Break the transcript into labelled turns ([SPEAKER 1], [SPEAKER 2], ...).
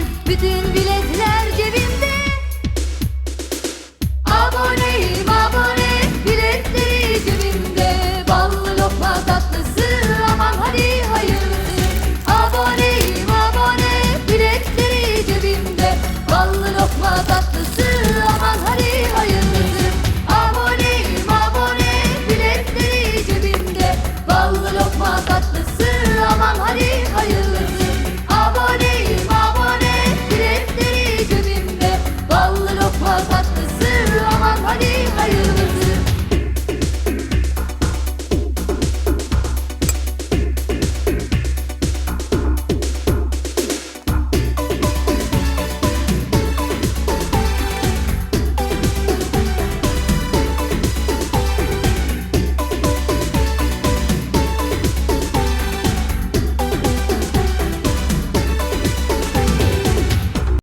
[SPEAKER 1] benim Bütün biletler cebimde. Aboneyim abone Biletleri cebimde. Ballı lokma tatlısı Aman hadi hayırlısı. Aboneyim abone Biletleri cebimde. Ballı lokma tatlısı Hadi hayırlı